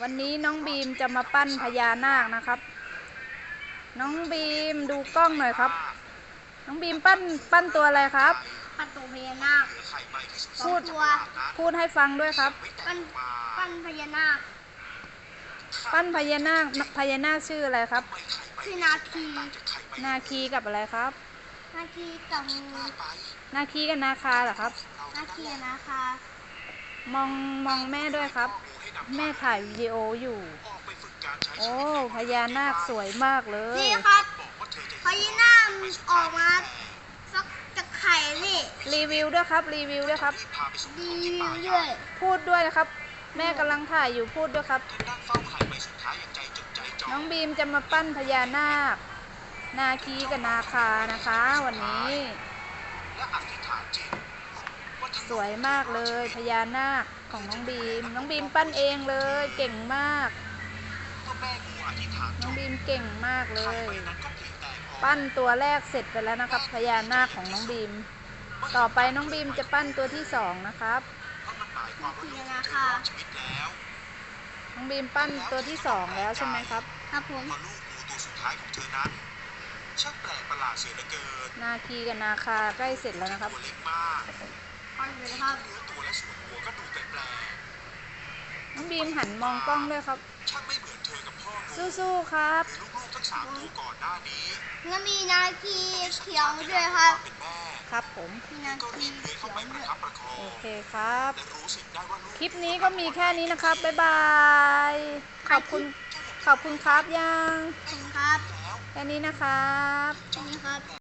วันนี้น้องบีมจะมาปั้นพญานาคนะครับ น้องบีมดูกล้องหน่อยครับ น้องบีมปั้นปั้นตัวอะไรครับ ปั้นตัวพญานาคพูดตัวพูดให้ฟังด้วยครับ ปั้นปั้นพญานาค ปั้นพญานาคพญานาคชื่ออะไรครับคือนาคี นาคีกับอะไรครับ นาคีกับงูนาคีกับนาคาเหรอครับ นาคีกับนาคามองมองแม่ด้วยครับ แม่ถ่ายวิดีโออยู่ โอ้พญานาคสวยมากเลยนี่ครับพญานาคมันออกมาสักจากไข่นี่รีวิวด้วยครับ รีวิวด้วยครับรีวิวด้วยพูดด้วยนะครับ แม่กำลังถ่ายอยู่พูดด้วยครับ น้องบีมจะมาปั้นพญานาค นาคีกับนาคานะคะ วันนี้ สวยมากเลยพญานาคของน้องบีม น้องบีมปั้นเองเลยเก่งมาก น้องบีมเก่งมากเลย ปั้นตัวแรกเสร็จไปแล้วนะครับพญานาคของน้องบีม ต่อไปน้องบีมจะปั้นตัวที่สองนะครับนาคีกับนาคาน้องบีมปั้นตัวที่สองแล้วใช่ไหมครับครับผมพอลูกงูตัวสุดท้ายของเธอนั้นช่างแปลกประหลาดเสียเหลือเกิน นาคีกับนาคาใกล้เสร็จแล้วนะครับ ตัวเล็กมากปั้นเลยนะครับเนื้อตัวและส่วนหัวก็ดูแปลกน้องบีมหันมองกล้องด้วยครับ ๆช่างไม่เหมือนเธอกับพ่องูสู้ๆครับหรือลูกๆทั้งสามตัวก่อนหน้านี้แล้วมีนาคีเขียวด้วยครับ เป็นแม่ครับผม มีนาก็คีรีบเลื้อยเขีเข้ายวไปปด้ระวยคับประคอโองเคครับ และรู้สึกได้ว่าลูกคลิปนี้ก็มีแค่นี้นะครับ บ๊ายบาย ขอบคุณ ขอบคุณครับยัง ขอบคุณครับแค่นี้นะครับขอบคุณครับ